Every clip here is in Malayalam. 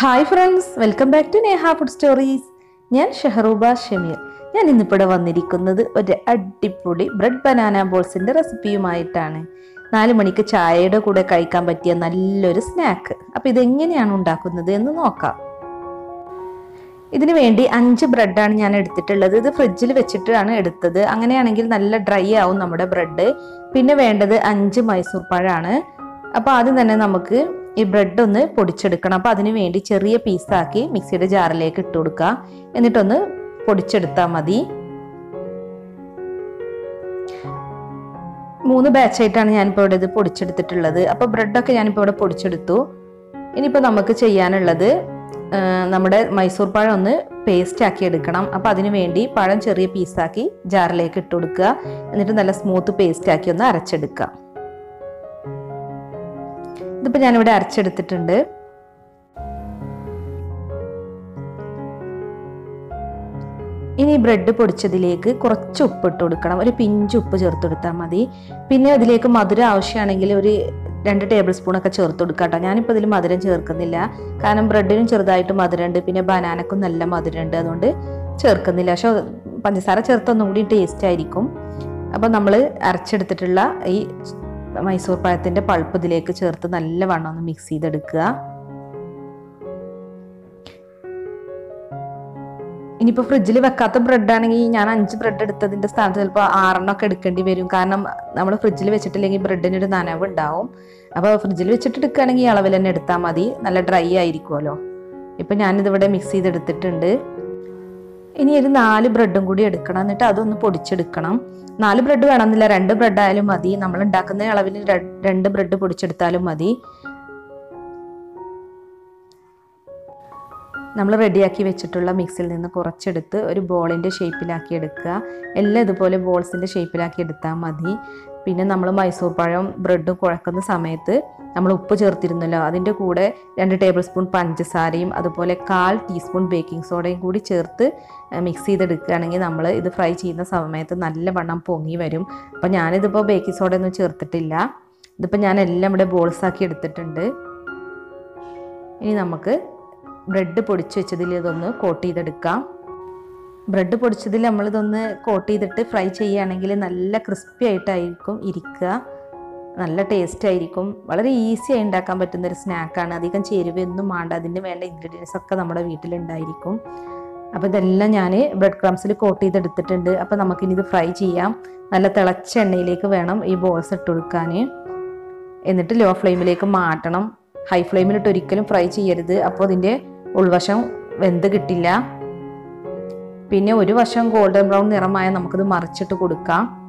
Hi friends welcome back to Neha food stories ഞാൻ ഷെഹറൂബ ഷമീർ. ഞാൻ ഇന്നിപ്പോൾ വന്നിരിക്കുന്നത് ഒരു അടിപൊളി ബ്രെഡ് ബനാന ബോൾസിന്റെ റെസിപ്പിയുമായിട്ടാണ്. നാല് മണിക്ക് ചായയുടെ കൂടെ കഴിക്കാൻ പറ്റിയ നല്ലൊരു സ്നാക്ക് അപ്പോൾ ഇതെങ്ങനെയാണ് ഉണ്ടാക്കുന്നത് എന്ന് നോക്കാം. ഇതിനു വേണ്ടി അഞ്ച് ബ്രെഡാണ് ഞാൻ എടുത്തിട്ടുള്ളത്. ഇത് ഫ്രിഡ്ജിൽ വെച്ചിട്ടാണ് എടുത്തത്. അങ്ങനെയാണെങ്കിൽ നല്ല ഡ്രൈ ആവും നമ്മുടെ ബ്രെഡ്. പിന്നെ വേണ്ടത് അഞ്ച് മൈസൂർ പഴമാണ്. അപ്പോൾ ആദ്യം തന്നെ നമുക്ക് ഈ ബ്രെഡ് ഒന്ന് പൊടിച്ചെടുക്കണം. അപ്പോൾ അതിന് വേണ്ടി ചെറിയ പീസാക്കി മിക്സിയുടെ ജാറിലേക്ക് ഇട്ട് കൊടുക്കുക എന്നിട്ടൊന്ന് പൊടിച്ചെടുത്താൽ മതി. മൂന്ന് ബാച്ചായിട്ടാണ് ഞാനിപ്പോൾ ഇവിടെ ഇത് പൊടിച്ചെടുത്തിട്ടുള്ളത്. അപ്പോൾ ബ്രെഡൊക്കെ ഞാനിപ്പോൾ ഇവിടെ പൊടിച്ചെടുത്തു. ഇനിയിപ്പോൾ നമുക്ക് ചെയ്യാനുള്ളത് നമ്മുടെ മൈസൂർ പഴം ഒന്ന് പേസ്റ്റ് ആക്കി എടുക്കണം. അപ്പോൾ അതിന് വേണ്ടി പഴം ചെറിയ പീസാക്കി ജാറിലേക്ക് ഇട്ട് കൊടുക്കുക എന്നിട്ട് നല്ല സ്മൂത്ത് പേസ്റ്റ് ആക്കി ഒന്ന് അരച്ചെടുക്കുക ഇതിപ്പോൾ ഞാനിവിടെ അരച്ചെടുത്തിട്ടുണ്ട്. ഇനി ബ്രെഡ് പൊടിച്ചതിലേക്ക് കുറച്ച് ഉപ്പ് ഇട്ട് കൊടുക്കണം. ഒരു പിഞ്ച് ഉപ്പ് ചേർത്ത് കൊടുത്താൽ മതി. പിന്നെ അതിലേക്ക് മധുരം ആവശ്യമാണെങ്കിൽ ഒരു രണ്ട് ടേബിൾ സ്പൂണൊക്കെ ചേർത്ത് കൊടുക്കാം കേട്ടോ. ഞാനിപ്പോൾ ഇതിൽ മധുരം ചേർക്കുന്നില്ല. കാരണം ബ്രെഡിനും ചെറുതായിട്ട് മധുരമുണ്ട്. പിന്നെ ബനാനക്കും നല്ല മധുരമുണ്ട്. അതുകൊണ്ട് ചേർക്കുന്നില്ല. പക്ഷെ പഞ്ചസാര ചേർത്തൊന്നും കൂടി ടേസ്റ്റ് ആയിരിക്കും. അപ്പോൾ നമ്മൾ അരച്ചെടുത്തിട്ടുള്ള ഈ മൈസൂർ പഴത്തിന്റെ പൾപ്പ് ഇതിലേക്ക് ചേർത്ത് നല്ല വണ്ണം ഒന്ന് മിക്സ് ചെയ്തെടുക്കുക. ഇനിയിപ്പോൾ ഫ്രിഡ്ജിൽ വെക്കാത്ത ബ്രെഡ് ആണെങ്കിൽ ഞാൻ അഞ്ച് ബ്രെഡ് എടുത്തതിന്റെ സ്ഥാനത്ത് ചിലപ്പോൾ ആറെണ്ണം ഒക്കെ എടുക്കേണ്ടി വരും. കാരണം നമ്മൾ ഫ്രിഡ്ജിൽ വെച്ചിട്ടില്ലെങ്കിൽ ബ്രെഡിന് ഒരു നനവ് ഉണ്ടാവും. അപ്പോൾ ഫ്രിഡ്ജിൽ വെച്ചിട്ട് എടുക്കുകയാണെങ്കിൽ ഈ അളവിൽ തന്നെ എടുത്താൽ മതി. നല്ല ഡ്രൈ ആയിരിക്കുമല്ലോ. ഇപ്പം ഞാനിതിവിടെ മിക്സ് ചെയ്തെടുത്തിട്ടുണ്ട്. ഇനി ഒരു നാല് ബ്രെഡും കൂടി എടുക്കണം. എന്നിട്ട് അതൊന്ന് പൊടിച്ചെടുക്കണം. നാല് ബ്രെഡ് വേണമെന്നില്ല രണ്ട് ബ്രെഡ് ആയാലും മതി. നമ്മൾ ഉണ്ടാക്കുന്ന അളവിൽ രണ്ട് ബ്രെഡ് പൊടിച്ചെടുത്താലും മതി. നമ്മൾ റെഡിയാക്കി വെച്ചിട്ടുള്ള മിക്സിൽ നിന്ന് കുറച്ചെടുത്ത് ഒരു ബോളിന്റെ ഷേപ്പിലാക്കി എടുക്കുക. എല്ലാം ഇതുപോലെ ബോൾസിന്റെ ഷേപ്പിലാക്കി എടുത്താൽ മതി. പിന്നെ നമ്മൾ മൈസൂർ പഴം ബ്രെഡും കുഴക്കുന്ന സമയത്ത് നമ്മൾ ഉപ്പ് ചേർത്തിരുന്നല്ലോ അതിന്റെ കൂടെ രണ്ട് ടേബിൾ സ്പൂൺ പഞ്ചസാരയും അതുപോലെ കാൽ ടീസ്പൂൺ ബേക്കിംഗ് സോഡയും കൂടി ചേർത്ത് മിക്സ് ചെയ്തെടുക്കുകയാണെങ്കിൽ നമ്മൾ ഇത് ഫ്രൈ ചെയ്യുന്ന സമയത്ത് നല്ല വണ്ണം പൊങ്ങി വരും. അപ്പോൾ ഞാനിതിപ്പോൾ ബേക്കിംഗ് സോഡ ഒന്നും ചേർത്തിട്ടില്ല. ഇതിപ്പോൾ ഞാൻ എല്ലാം ഇവിടെ ബോൾസാക്കി എടുത്തിട്ടുണ്ട്. ഇനി നമുക്ക് ബ്രെഡ് പൊടിച്ച് വെച്ചതിൽ ഇതൊന്ന് കോട്ട് ചെയ്തെടുക്കാം. ബ്രെഡ് പൊടിച്ചതിൽ നമ്മളിതൊന്ന് കോട്ട് ചെയ്തിട്ട് ഫ്രൈ ചെയ്യുകയാണെങ്കിൽ നല്ല ക്രിസ്പി ആയിട്ടായിരിക്കും ഇരിക്കുക. നല്ല ടേസ്റ്റ് ആയിരിക്കും. വളരെ ഈസി ആയി ഉണ്ടാക്കാൻ പറ്റുന്ന ഒരു സ്നാക്കാണ് അധികം ചേരുവയൊന്നും വേണ്ട അതിന് വേണ്ട ഇൻഗ്രീഡിയൻസ് ഒക്കെ നമ്മുടെ വീട്ടിലുണ്ടായിരിക്കും അപ്പോൾ ഇതെല്ലാം ഞാൻ ബ്രെഡ് ക്രംസിൽ കോട്ട് ചെയ്തെടുത്തിട്ടുണ്ട്. അപ്പോൾ നമുക്കിനി ഇത് ഫ്രൈ ചെയ്യാം. നല്ല തിളച്ച എണ്ണയിലേക്ക് വേണം ഈ ബോൾസ് ഇട്ട് കൊടുക്കാൻ. എന്നിട്ട് ലോ ഫ്ലെയിമിലേക്ക് മാറ്റണം. ഹൈ ഫ്ലെയിമിലിട്ട് ഒരിക്കലും ഫ്രൈ ചെയ്യരുത്. അപ്പോൾ അതിന്റെ ഉൾവശം വെന്ത് കിട്ടില്ല. പിന്നെ ഒരു വശം ഗോൾഡൻ ബ്രൗൺ നിറമായ നമുക്കിത് മറിച്ചിട്ട് കൊടുക്കാം.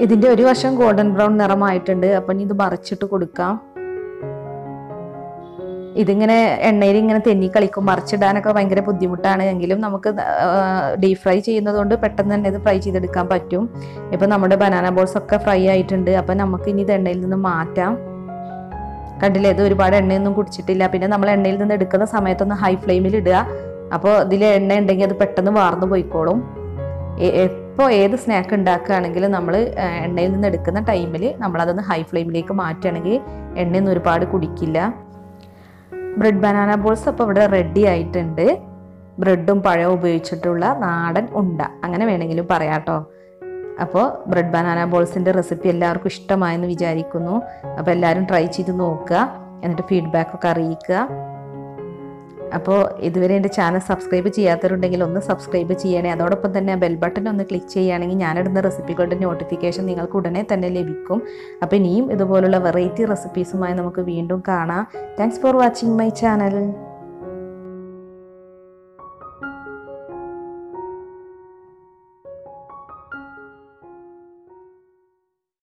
ഇതിന്റെ ഒരു വശം ഗോൾഡൻ ബ്രൗൺ നിറമായിട്ടുണ്ട്. അപ്പം ഇനി ഇത് മറിച്ചിട്ട് കൊടുക്കാം. ഇതിങ്ങനെ എണ്ണയിൽ ഇങ്ങനെ തെന്നി കളിക്കും മറിച്ചിടാനൊക്കെ ഭയങ്കര ബുദ്ധിമുട്ടാണ്. എങ്കിലും നമുക്ക് ഡീപ് ഫ്രൈ ചെയ്യുന്നതുകൊണ്ട് പെട്ടെന്ന് തന്നെ ഇത് ഫ്രൈ ചെയ്തെടുക്കാൻ പറ്റും. ഇപ്പം നമ്മുടെ ബനാന ബോൾസ് ഒക്കെ ഫ്രൈ ആയിട്ടുണ്ട്. അപ്പം നമുക്ക് ഇനി ഇത് എണ്ണയിൽ നിന്ന് മാറ്റാം. കണ്ടില്ലേ ഇത് ഒരുപാട് എണ്ണയൊന്നും കുടിച്ചിട്ടില്ല. പിന്നെ നമ്മൾ എണ്ണയിൽ നിന്ന് എടുക്കുന്ന സമയത്തൊന്ന് ഹൈ ഫ്ലെയിമിൽ ഇടുക. അപ്പോൾ ഇതിൽ എണ്ണ ഉണ്ടെങ്കിൽ അത് പെട്ടെന്ന് വാർന്നു പോയിക്കോളും. എപ്പോൾ ഏത് സ്നാക്ക് ഉണ്ടാക്കുകയാണെങ്കിലും നമ്മൾ എണ്ണയിൽ നിന്ന് എടുക്കുന്ന ടൈമിൽ നമ്മളതൊന്ന് ഹൈ ഫ്ലെയിമിലേക്ക് മാറ്റുകയാണെങ്കിൽ എണ്ണയൊന്നും ഒരുപാട് കുടിക്കില്ല. ബ്രെഡ് ബനാന ബോൾസ് അപ്പോൾ ഇവിടെ റെഡി ആയിട്ടുണ്ട്. ബ്രെഡും പഴവും ഉപയോഗിച്ചിട്ടുള്ള നാടൻ ഉണ്ട. അങ്ങനെ വേണമെങ്കിലും പറയാം കേട്ടോ അപ്പോൾ ബ്രെഡ് ബനാന ബോൾസിന്റെ റെസിപ്പി എല്ലാവർക്കും ഇഷ്ടമായെന്ന് വിചാരിക്കുന്നു. അപ്പോൾ എല്ലാവരും ട്രൈ ചെയ്ത് നോക്കുക. എന്നിട്ട് ഫീഡ്ബാക്കൊക്കെ അറിയിക്കുക. അപ്പോൾ ഇതുവരെ എന്റെ ചാനൽ സബ്സ്ക്രൈബ് ചെയ്യാത്തവരുണ്ടെങ്കിൽ ഒന്ന് സബ്സ്ക്രൈബ് ചെയ്യണേ. അതോടൊപ്പം തന്നെ ബെൽ ബട്ടൺ ഒന്ന് ക്ലിക്ക് ചെയ്യുകയാണെങ്കിൽ ഞാനിടുന്ന റെസിപ്പികളുടെ നോട്ടിഫിക്കേഷൻ നിങ്ങൾക്ക് ഉടനെ തന്നെ ലഭിക്കും. അപ്പോൾ ഇനിയും ഇതുപോലുള്ള വെറൈറ്റി റെസിപ്പീസുമായി നമുക്ക് വീണ്ടും കാണാം. Thanks for watching my channel